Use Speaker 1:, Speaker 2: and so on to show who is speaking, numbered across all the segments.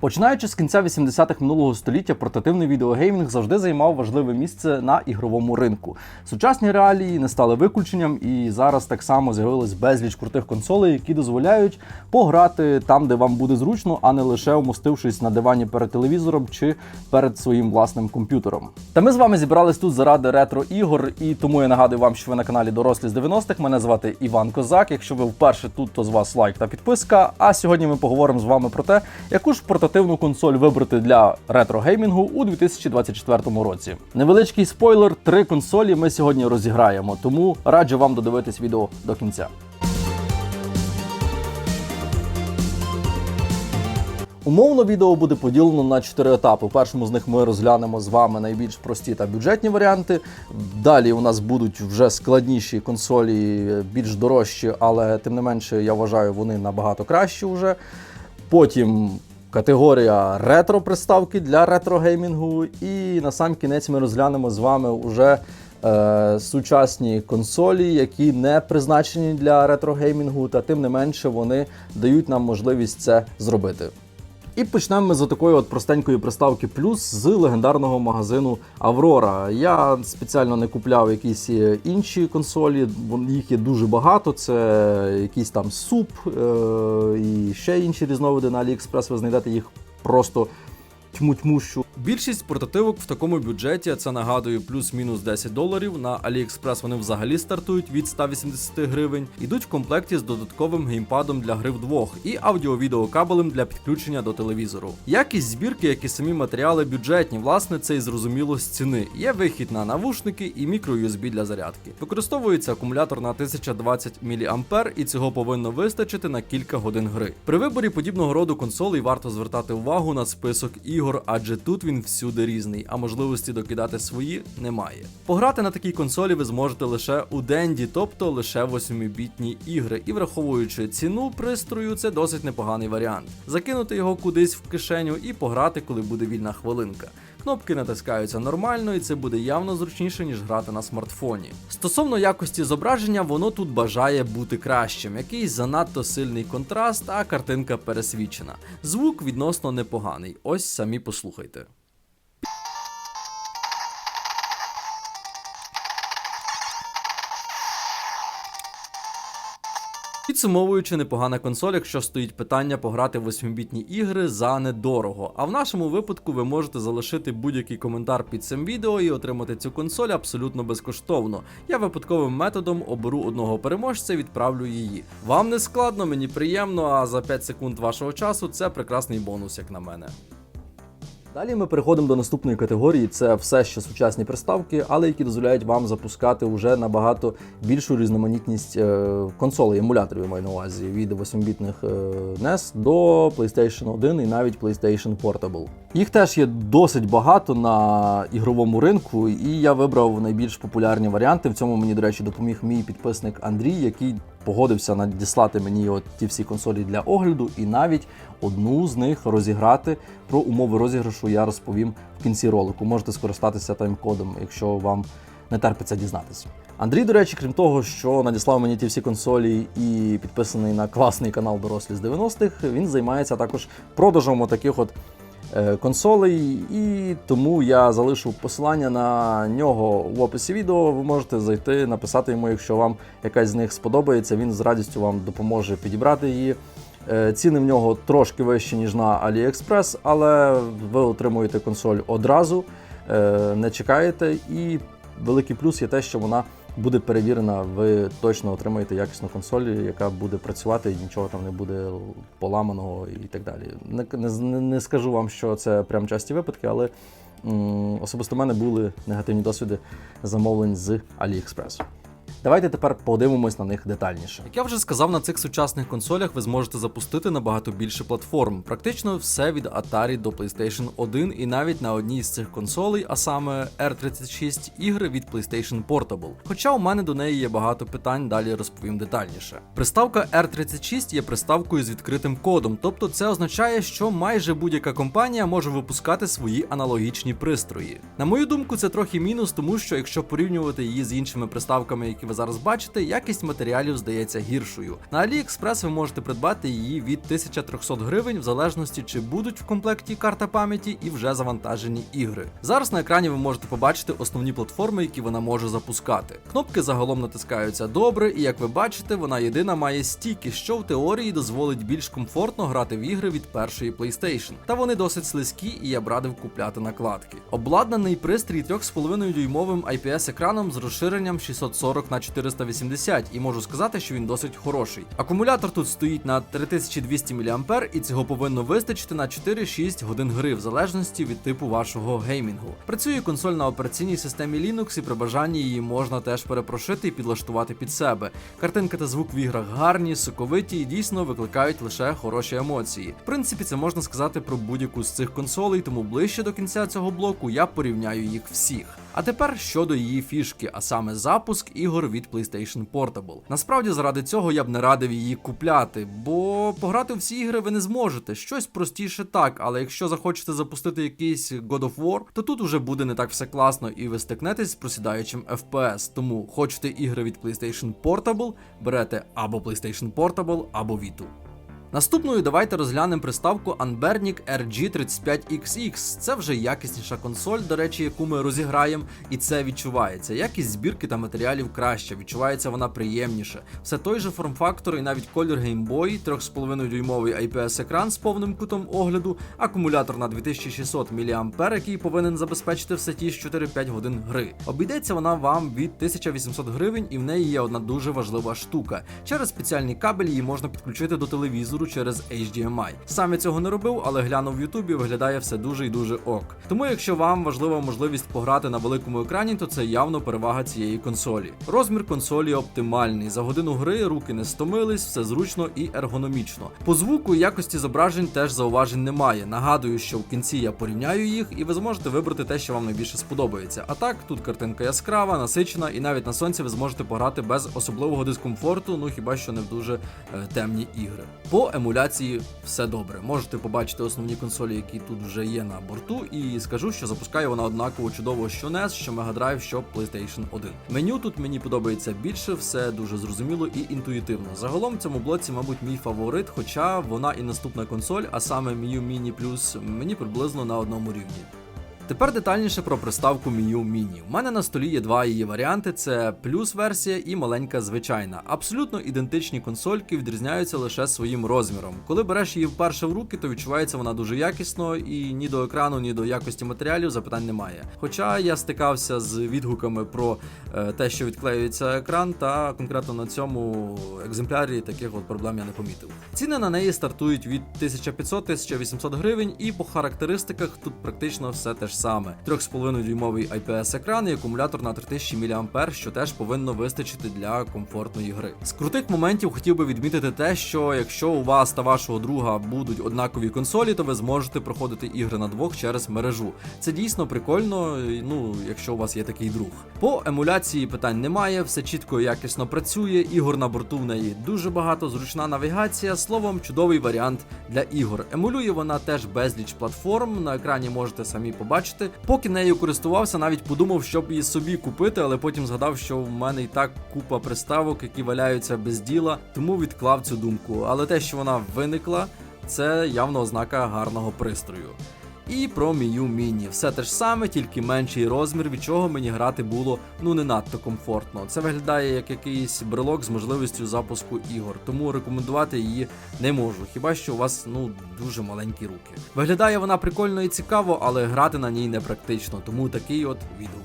Speaker 1: Починаючи з кінця 80-х минулого століття, портативний відеогеймінг завжди займав важливе місце на ігровому ринку. Сучасні реалії не стали виключенням, і зараз так само з'явилось безліч крутих консолей, які дозволяють пограти там, де вам буде зручно, а не лише умостившись на дивані перед телевізором чи перед своїм власним комп'ютером. Та ми з вами зібрались тут заради ретро ігор, і тому я нагадую вам, що ви на каналі Дорослі з 90-х. Мене звати Іван Козак. Якщо ви вперше тут, то з вас лайк та підписка. А сьогодні ми поговоримо з вами про те, яку ж портативну консоль вибрати для ретро-геймінгу у 2024 році. Невеличкий спойлер: три консолі ми сьогодні розіграємо, тому раджу вам додивитись відео до кінця. Умовно відео буде поділено на чотири етапи. У першому з них ми розглянемо з вами найбільш прості та бюджетні варіанти. Далі у нас будуть вже складніші консолі, більш дорожчі, але тим не менше, я вважаю, вони набагато кращі вже. Потім категорія ретро приставки для ретро-геймінгу. І на сам кінець ми розглянемо з вами уже е, сучасні консолі, які не призначені для ретро-геймінгу, та тим не менше вони дають нам можливість це зробити. І почнемо ми з такої от простенької приставки плюс з легендарного магазину Аврора. Я спеціально не купляв якісь е, інші консолі, їх є дуже багато. Це якийсь там суп е- і ще інші різновиди на AliExpress. Ви знайдете їх просто тьму-тьмущу.
Speaker 2: Більшість портативок в такому бюджеті, це нагадую, плюс-мінус 10 доларів. На AliExpress вони взагалі стартують від 180 гривень. Ідуть в комплекті з додатковим геймпадом для гри вдвох і аудіо-відеокабелем для підключення до телевізору. Якість збірки, як і самі матеріали бюджетні, власне, це і зрозуміло з ціни. Є вихід на навушники і мікро-USB для зарядки. Використовується акумулятор на 1020 мА, і цього повинно вистачити на кілька годин гри. При виборі подібного роду консолей варто звертати увагу на список ігор, адже тут він всюди різний, а можливості докидати свої немає. Пограти на такій консолі ви зможете лише у денді, тобто лише 8-бітні ігри, і враховуючи ціну пристрою, це досить непоганий варіант. Закинути його кудись в кишеню і пограти, коли буде вільна хвилинка. Кнопки натискаються нормально, і це буде явно зручніше, ніж грати на смартфоні. Стосовно якості зображення, воно тут бажає бути кращим. Якийсь занадто сильний контраст, а картинка пересвічена. Звук відносно непоганий. Ось самі послухайте. Підсумовуючи, непогана консоль, якщо стоїть питання пограти в 8-бітні ігри за недорого. А в нашому випадку ви можете залишити будь-який коментар під цим відео і отримати цю консоль абсолютно безкоштовно. Я випадковим методом оберу одного переможця і відправлю її. Вам не складно, мені приємно, а за 5 секунд вашого часу це прекрасний бонус, як на мене.
Speaker 1: Далі ми переходимо до наступної категорії. Це все ще сучасні приставки, але які дозволяють вам запускати вже набагато більшу різноманітність е, консолей, емуляторів я маю на увазі від 8-бітних е, NES до PlayStation 1 і навіть PlayStation Portable. Їх теж є досить багато на ігровому ринку, і я вибрав найбільш популярні варіанти. В цьому мені, до речі, допоміг мій підписник Андрій, який погодився надіслати мені от ті всі консолі для огляду, і навіть одну з них розіграти. Про умови розіграшу я розповім в кінці ролику. Можете скористатися тайм-кодом, якщо вам не терпиться дізнатися. Андрій, до речі, крім того, що надіслав мені ті всі консолі і підписаний на класний канал Дорослі з 90-х, він займається також продажем таких от консолей, і тому я залишу посилання на нього в описі відео. Ви можете зайти, написати йому, якщо вам якась з них сподобається. Він з радістю вам допоможе підібрати її. Е, Ціни в нього трошки вищі, ніж на AliExpress, але ви отримуєте консоль одразу, е, не чекаєте. І великий плюс є те, що вона буде перевірена, ви точно отримаєте якісну консоль, яка буде працювати, і нічого там не буде поламаного і так далі. Не, не, не скажу вам, що це прям часті випадки, але м, особисто в мене були негативні досвіди замовлень з AliExpress. Давайте тепер подивимось на них детальніше.
Speaker 2: Як я вже сказав, на цих сучасних консолях ви зможете запустити набагато більше платформ. Практично все від Atari до PlayStation 1 і навіть на одній з цих консолей, а саме R36, ігри від PlayStation Portable. Хоча у мене до неї є багато питань, далі розповім детальніше. Приставка R36 є приставкою з відкритим кодом, тобто це означає, що майже будь-яка компанія може випускати свої аналогічні пристрої. На мою думку, це трохи мінус, тому що якщо порівнювати її з іншими приставками, які
Speaker 1: ви зараз бачите, якість матеріалів здається гіршою. На AliExpress ви можете придбати її від 1300 гривень, в залежності чи будуть в комплекті карта пам'яті і вже завантажені ігри. Зараз на екрані ви можете побачити основні платформи, які вона може запускати. Кнопки загалом натискаються добре, і як ви бачите, вона єдина має стійки, що в теорії дозволить більш комфортно грати в ігри від першої PlayStation. Та вони досить слизькі, і я б радив купляти накладки. Обладнаний пристрій 3,5 дюймовим IPS екраном з розширенням 640 на 480 і можу сказати, що він досить хороший. Акумулятор тут стоїть на 3200 мАh і цього повинно вистачити на 4-6 годин гри, в залежності від типу вашого геймінгу. Працює консоль на операційній системі Linux, і при бажанні її можна теж перепрошити і підлаштувати під себе. Картинка та звук в іграх гарні, соковиті і дійсно викликають лише хороші емоції. В принципі, це можна сказати про будь-яку з цих консолей, тому ближче до кінця цього блоку я порівняю їх всіх. А тепер щодо її фішки, а саме запуск ігор від PlayStation Portable. Насправді, заради цього я б не радив її купляти, бо пограти всі ігри ви не зможете. Щось простіше так, але якщо захочете запустити якийсь God of War, то тут уже буде не так все класно, і ви стикнетесь з просідаючим FPS. Тому хочете ігри від PlayStation Portable, берете або PlayStation Portable, або Vita. Наступною давайте розглянемо приставку Anbernic RG35XX. Це вже якісніша консоль, до речі, яку ми розіграємо, і це відчувається. Якість збірки та матеріалів краща, відчувається вона приємніше. Все той же форм-фактор і навіть колір Boy, 3,5 дюймовий IPS екран з повним кутом огляду, акумулятор на 2600 мАh, який повинен забезпечити все ті ж 4-5 годин гри. Обійдеться вона вам від 1800 гривень, і в неї є одна дуже важлива штука. Через спеціальний кабель її можна підключити до телевізору через HDMI. Сам я цього не робив, але глянув в Ютубі, виглядає все дуже і дуже ок. Тому, якщо вам важлива можливість пограти на великому екрані, то це явно перевага цієї консолі. Розмір консолі оптимальний. За годину гри руки не стомились, все зручно і ергономічно. По звуку і якості зображень теж зауважень немає. Нагадую, що в кінці я порівняю їх, і ви зможете вибрати те, що вам найбільше сподобається. А так, тут картинка яскрава, насичена, і навіть на сонці ви зможете пограти без особливого дискомфорту, ну хіба що не в дуже е, темні ігри. По емуляції все добре. Можете побачити основні консолі, які тут вже є на борту, і скажу, що запускає вона однаково чудово, що NES, що Mega Drive, що PlayStation 1. Меню тут мені подобається більше, все дуже зрозуміло і інтуїтивно. Загалом в цьому блоці, мабуть, мій фаворит, хоча вона і наступна консоль, а саме Miu Mini Plus, мені приблизно на одному рівні. Тепер детальніше про приставку Miu Mini. У мене на столі є два її варіанти: це плюс версія і маленька звичайна. Абсолютно ідентичні консольки відрізняються лише своїм розміром. Коли береш її вперше в руки, то відчувається вона дуже якісно, і ні до екрану, ні до якості матеріалів запитань немає. Хоча я стикався з відгуками про е, те, що відклеюється екран, та конкретно на цьому екземплярі таких от проблем я не помітив. Ціни на неї стартують від 1500-1800 гривень, і по характеристиках тут практично все те ж саме: 3,5 дюймовий IPS екран і акумулятор на 3000 мАh, що теж повинно вистачити для комфортної гри. З крутих моментів хотів би відмітити те, що якщо у вас та вашого друга будуть однакові консолі, то ви зможете проходити ігри на двох через мережу. Це дійсно прикольно, ну якщо у вас є такий друг. По емуляції питань немає, все чітко і якісно працює. Ігор на борту в неї дуже багато, зручна навігація. Словом, чудовий варіант для ігор. Емулює вона теж безліч платформ. На екрані можете самі побачити. Поки нею користувався, навіть подумав, щоб її собі купити, але потім згадав, що в мене і так купа приставок, які валяються без діла, тому відклав цю думку. Але те, що вона виникла, це явно ознака гарного пристрою. І про Мію Міні. Все те ж саме, тільки менший розмір, від чого мені грати було ну не надто комфортно. Це виглядає як якийсь брелок з можливістю запуску ігор, тому рекомендувати її не можу. Хіба що у вас ну дуже маленькі руки. Виглядає вона прикольно і цікаво, але грати на ній не практично, тому такий от відгук.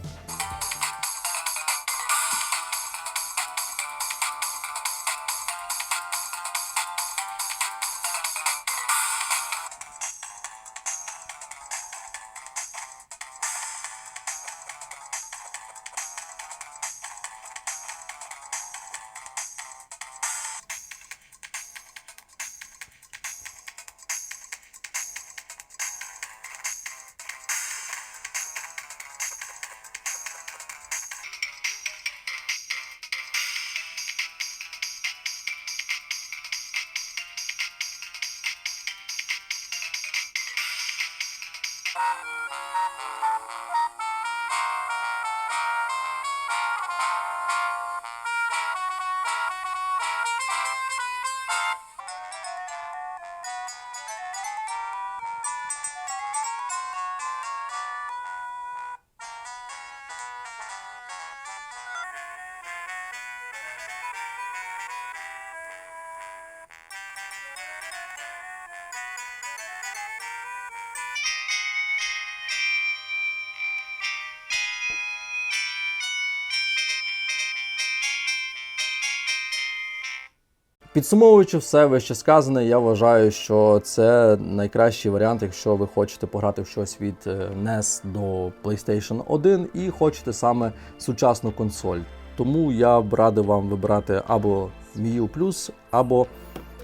Speaker 3: Підсумовуючи все вище сказане, я вважаю, що це найкращий варіант, якщо ви хочете пограти в щось від е, NES до PlayStation 1 і хочете саме сучасну консоль. Тому я б радив вам вибирати або Mii Plus, або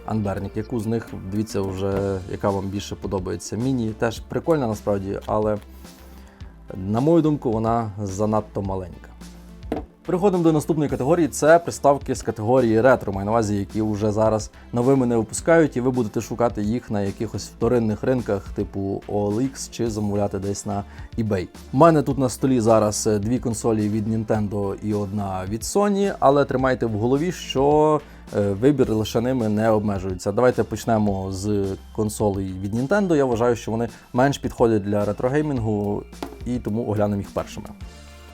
Speaker 3: Unburnic. Яку з них дивіться вже, яка вам більше подобається. Міні теж прикольна насправді, але на мою думку, вона занадто маленька. Переходимо до наступної категорії. Це приставки з категорії ретро, маю на увазі, які вже зараз новими не випускають, і ви будете шукати їх на якихось вторинних ринках, типу OLX, чи замовляти десь на eBay. У мене тут на столі зараз е, дві консолі від Nintendo і одна від Sony, але тримайте в голові, що е, вибір лише ними не обмежується. Давайте почнемо з консолей від Nintendo. Я вважаю, що вони менш підходять для ретрогеймінгу, і тому оглянемо їх першими.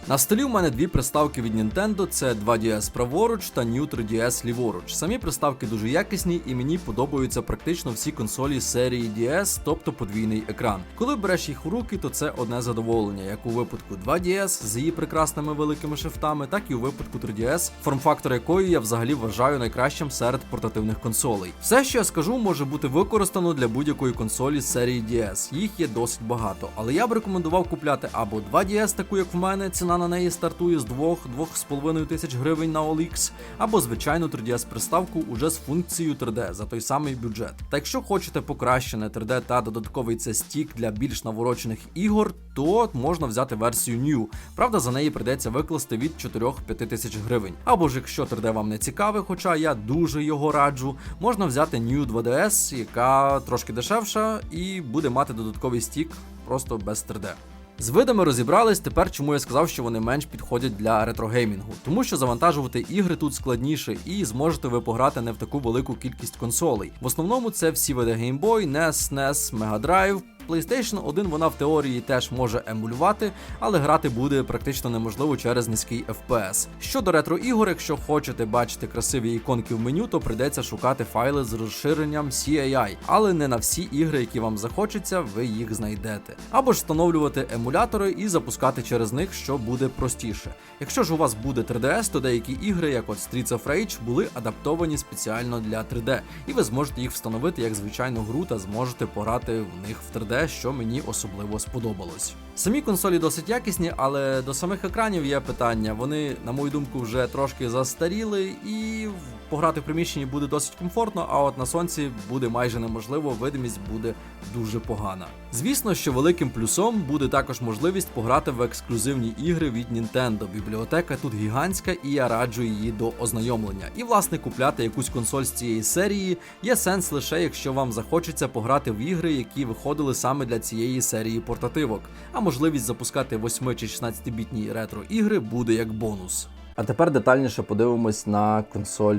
Speaker 1: На столі у мене дві приставки від Nintendo: це 2DS праворуч та New 3DS ліворуч. Самі приставки дуже якісні і мені подобаються практично всі консолі серії DS, тобто подвійний екран. Коли береш їх у руки, то це одне задоволення, як у випадку 2DS з її прекрасними великими шрифтами, так і у випадку 3DS, форм-фактор якої я взагалі вважаю найкращим серед портативних консолей. Все, що я скажу, може бути використано для будь-якої консолі серії DS. Їх є досить багато, але я б рекомендував купляти або 2DS, таку як в мене, ціна на неї стартує з 2-2,5 тисяч гривень на OLX, або звичайну 3DS приставку уже з функцією 3D за той самий бюджет. Та якщо хочете покращене 3D та додатковий це стік для більш наворочених ігор, то можна взяти версію New. Правда, за неї прийдеться викласти від 4-5 тисяч гривень. Або ж якщо 3D вам не цікаве, хоча я дуже його раджу, можна взяти New 2DS, яка трошки дешевша і буде мати додатковий стік просто без 3D. З видами розібрались. Тепер чому я сказав, що вони менш підходять для ретрогеймінгу, тому що завантажувати ігри тут складніше, і зможете ви пограти не в таку велику кількість консолей. В основному це всі види Game Boy, NES, NES, Mega Drive, PlayStation 1 вона в теорії теж може емулювати, але грати буде практично неможливо через низький FPS. Щодо ретро ігор, якщо хочете бачити красиві іконки в меню, то прийдеться шукати файли з розширенням CAI, але не на всі ігри, які вам захочеться, ви їх знайдете. Або ж встановлювати емулятори і запускати через них, що буде простіше. Якщо ж у вас буде 3DS, то деякі ігри, як от Streets of Rage, були адаптовані спеціально для 3D, і ви зможете їх встановити як звичайну гру та зможете пограти в них в 3D, що мені особливо сподобалось. Самі консолі досить якісні, але до самих екранів є питання. Вони, на мою думку, вже трошки застаріли, і пограти в приміщенні буде досить комфортно, а от на сонці буде майже неможливо, видимість буде дуже погана. Звісно, що великим плюсом буде також можливість пограти в ексклюзивні ігри від Nintendo. Бібліотека тут гігантська, і я раджу її до ознайомлення. І власне купляти якусь консоль з цієї серії є сенс лише якщо вам захочеться пограти в ігри, які виходили саме для цієї серії портативок. А можливість запускати 8 чи 16-бітні ретро ігри буде як бонус.
Speaker 3: А тепер детальніше подивимось на консоль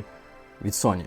Speaker 3: від Sony.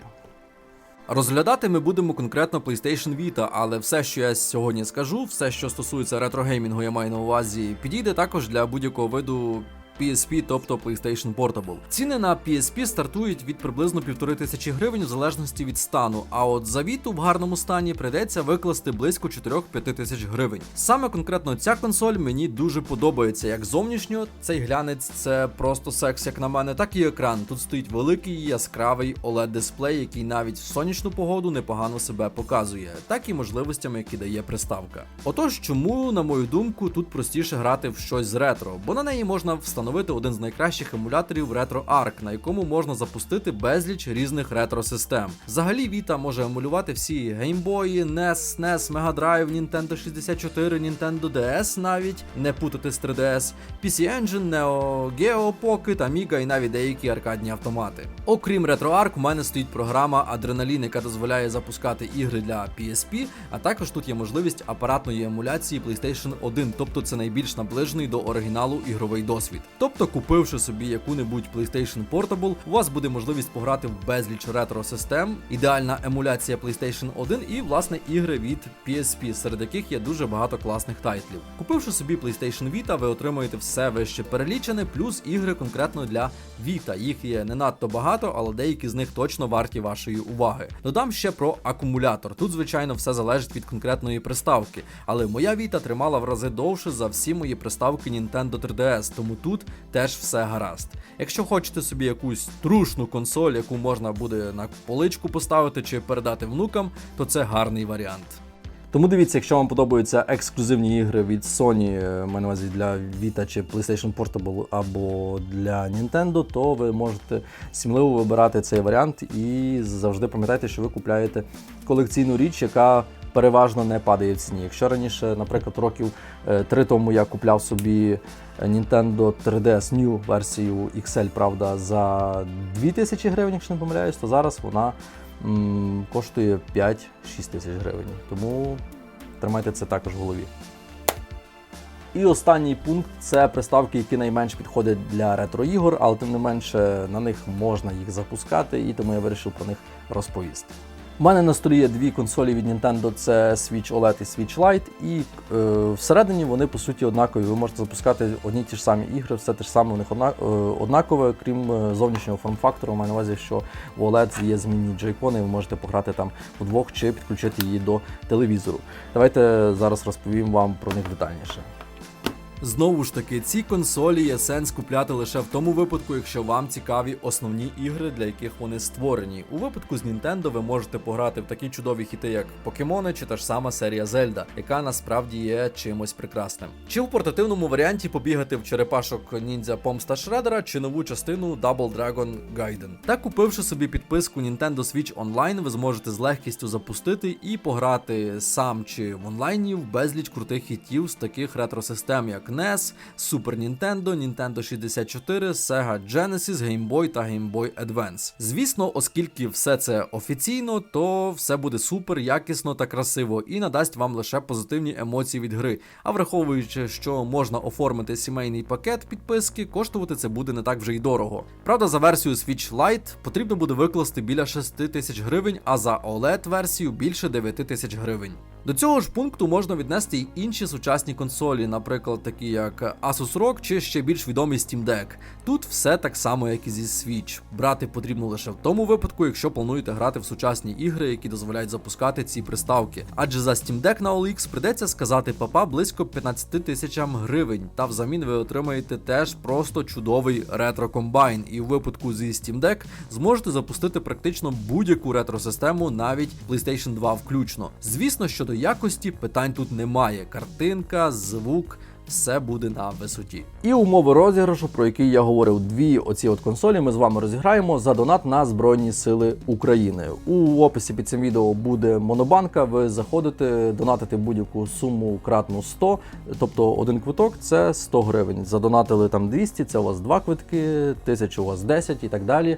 Speaker 1: Розглядати ми будемо конкретно PlayStation Vita, але все, що я сьогодні скажу, все, що стосується ретрогеймінгу, я маю на увазі, підійде також для будь-якого виду. PSP, тобто PlayStation Portable. Ціни на PSP стартують від приблизно півтори тисячі гривень в залежності від стану. А от за Vita в гарному стані прийдеться викласти близько 4-5 тисяч гривень. Саме конкретно ця консоль мені дуже подобається. Як зовнішньо, цей глянець це просто секс, як на мене, так і екран. Тут стоїть великий яскравий oled дисплей, який навіть в сонячну погоду непогано себе показує, так і можливостями, які дає приставка. Отож, чому, на мою думку, тут простіше грати в щось з ретро, бо на неї можна встановити один з найкращих емуляторів RetroArch, на якому можна запустити безліч різних ретро-систем. Взагалі, Vita може емулювати всі Game Boy, NES, SNES, Mega Drive, Nintendo 64, Nintendo DS навіть, не путати з 3DS, PC Engine, Neo Geo Pocket, Amiga і навіть деякі аркадні автомати. Окрім RetroArch, у мене стоїть програма Adrenaline, яка дозволяє запускати ігри для PSP, а також тут є можливість апаратної емуляції PlayStation 1, тобто це найбільш наближений до оригіналу ігровий досвід. Тобто, купивши собі яку-небудь PlayStation Portable, у вас буде можливість пограти в безліч ретро-систем, ідеальна емуляція PlayStation 1 і власне ігри від PSP, серед яких є дуже багато класних тайтлів. Купивши собі PlayStation Vita, ви отримуєте все вище перелічене, плюс ігри конкретно для Vita. Їх є не надто багато, але деякі з них точно варті вашої уваги. Додам ще про акумулятор. Тут, звичайно, все залежить від конкретної приставки, але моя Vita тримала в рази довше за всі мої приставки Nintendo 3DS, тому тут
Speaker 4: теж все гаразд. Якщо хочете собі якусь трушну консоль, яку можна буде на поличку поставити чи передати внукам, то це гарний варіант.
Speaker 1: Тому дивіться, якщо вам подобаються ексклюзивні ігри від Sony, е, маю на увазі для Vita чи PlayStation Portable або для Nintendo, то ви можете сміливо вибирати цей варіант і завжди пам'ятайте, що ви купляєте колекційну річ, яка переважно не падає в ціні. Якщо раніше, наприклад, років е, три тому я купляв собі е, Nintendo 3DS New версію XL, правда, за 2000 гривень, якщо не помиляюсь, то зараз вона м, коштує 5-6 тисяч гривень. Тому тримайте це також в голові. І останній пункт це приставки, які найменш підходять для ретро-ігор, але тим не менше на них можна їх запускати, і тому я вирішив про них розповісти. У мене на столі є дві консолі від Nintendo: це Switch OLED і Switch Lite, і е, всередині вони по суті однакові. Ви можете запускати одні ті ж самі ігри, все те ж саме у них одна, е, однакове, крім е, зовнішнього форм-фактору. Маю на увазі, що в OLED є змінні джейкони, ви можете пограти там вдвох чи підключити її до телевізору. Давайте зараз розповім вам про них детальніше.
Speaker 4: Знову ж таки, ці консолі є сенс купляти лише в тому випадку, якщо вам цікаві основні ігри, для яких вони створені. У випадку з Nintendo ви можете пограти в такі чудові хіти, як Покемони чи та ж сама серія Зельда, яка насправді є чимось прекрасним. Чи в портативному варіанті побігати в черепашок ніндзя Помста Шредера чи нову частину Double Dragon Gaiden. Та купивши собі підписку Nintendo Switch Online, ви зможете з легкістю запустити і пограти сам чи в онлайні в безліч крутих хітів з таких ретро-систем, як NES, Super Nintendo, Nintendo 64, Sega Genesis, Game Boy та Game Boy Advance. Звісно, оскільки все це офіційно, то все буде супер, якісно та красиво і надасть вам лише позитивні емоції від гри. А враховуючи, що можна оформити сімейний пакет підписки, коштувати це буде не так вже й дорого. Правда, за версію Switch Lite потрібно буде викласти біля 6 тисяч гривень, а за OLED-версію більше 9 тисяч гривень. До цього ж пункту можна віднести й інші сучасні консолі, наприклад, такі як Asus ROG чи ще більш відомий Steam Deck. Тут все так само, як і зі Switch. Брати потрібно лише в тому випадку, якщо плануєте грати в сучасні ігри, які дозволяють запускати ці приставки. Адже за Steam Deck на OLX придеться сказати папа близько 15 тисячам гривень, та взамін ви отримаєте теж просто чудовий ретро-комбайн. І у випадку зі Steam Deck зможете запустити практично будь-яку ретро-систему, навіть PlayStation 2 включно. Звісно, щодо якості питань тут немає. Картинка, звук. Все буде на висоті.
Speaker 1: І умови розіграшу, про які я говорив, дві оці от консолі ми з вами розіграємо за донат на Збройні Сили України. У описі під цим відео буде монобанка. Ви заходите, донатите будь-яку суму кратну 100, тобто один квиток це 100 гривень. Задонатили там 200, це у вас два квитки, 1000 у вас 10 і так далі.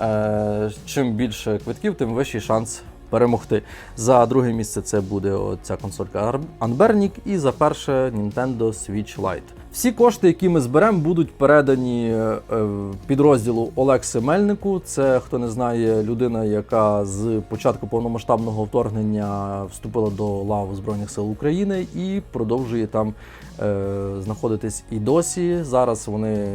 Speaker 1: Е, чим більше квитків, тим вищий шанс перемогти. За друге місце це буде ця консолька Unbernic і за перше Nintendo Switch Lite. Всі кошти, які ми зберемо, будуть передані е, підрозділу Олекси Мельнику. Це хто не знає, людина, яка з початку повномасштабного вторгнення вступила до лав Збройних сил України і продовжує там е, знаходитись і досі. Зараз вони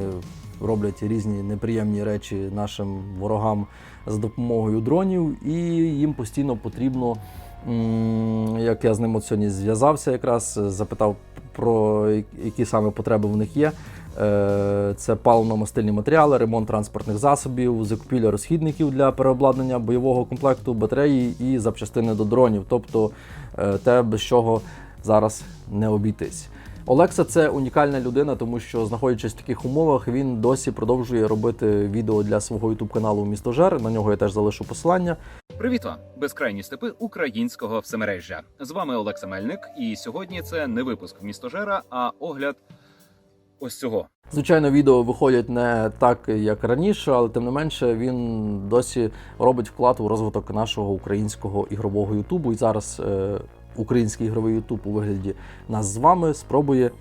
Speaker 1: роблять різні неприємні речі нашим ворогам за допомогою дронів, і їм постійно потрібно. Як я з ним от сьогодні зв'язався, якраз запитав про які саме потреби в них є. Е, Це паливно-мастильні матеріали, ремонт транспортних засобів, закупівля розхідників для переобладнання бойового комплекту, батареї і запчастини до дронів, тобто е, те, без чого зараз не обійтись. Олекса це унікальна людина, тому що, знаходячись в таких умовах, він досі продовжує робити відео для свого youtube каналу Містожер. На нього я теж залишу посилання.
Speaker 5: Привіт вам! безкрайні степи українського всемережжя. З вами Олекса Мельник, і сьогодні це не випуск містожера, а огляд ось цього.
Speaker 1: Звичайно, відео виходять не так, як раніше, але тим не менше він досі робить вклад у розвиток нашого українського ігрового Ютубу. І зараз е, український ігровий Ютуб у вигляді нас з вами спробує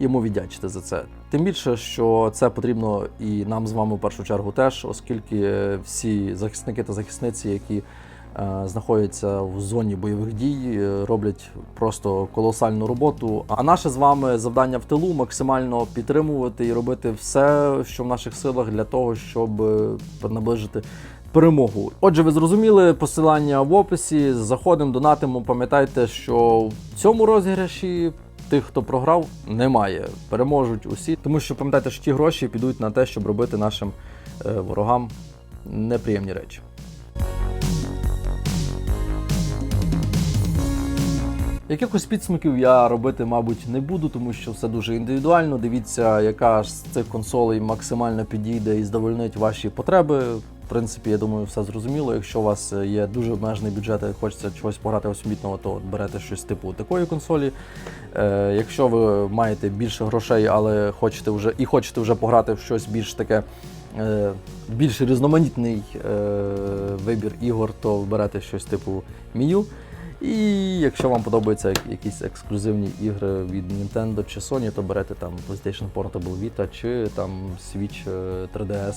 Speaker 1: йому віддячити за це. Тим більше, що це потрібно і нам з вами в першу чергу теж, оскільки всі захисники та захисниці, які е, знаходяться в зоні бойових дій, е, роблять просто колосальну роботу. А наше з вами завдання в тилу максимально підтримувати і робити все, що в наших силах для того, щоб е, наближити. Перемогу. Отже, ви зрозуміли посилання в описі. Заходимо, донатимо. Пам'ятайте, що в цьому розіграші тих, хто програв, немає. Переможуть усі, тому що пам'ятайте, що ті гроші підуть на те, щоб робити нашим е, ворогам неприємні речі. Якихось підсумків я робити, мабуть, не буду, тому що все дуже індивідуально. Дивіться, яка з цих консолей максимально підійде і задовольнить ваші потреби. В принципі, я думаю, все зрозуміло. Якщо у вас є дуже обмежений бюджет і хочеться чогось пограти освітного, то берете щось типу такої консолі. Е, якщо ви маєте більше грошей, але хочете вже і хочете вже пограти в щось більш таке. е, Більш різноманітний е, вибір ігор, то берете щось типу Мію. І якщо вам подобаються якісь ексклюзивні ігри від Nintendo чи Sony, то берете там PlayStation Portable Vita чи там Switch е, 3DS.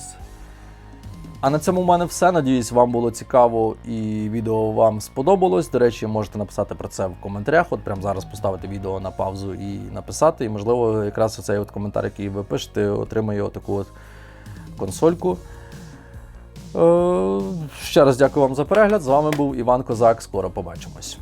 Speaker 1: А на цьому в мене все. Надіюсь, вам було цікаво і відео вам сподобалось. До речі, можете написати про це в коментарях. От прямо зараз поставити відео на паузу і написати. І можливо, якраз оцей от коментар, який ви пишете, отримає отаку от консольку. Е, Ще раз дякую вам за перегляд. З вами був Іван Козак. Скоро побачимось.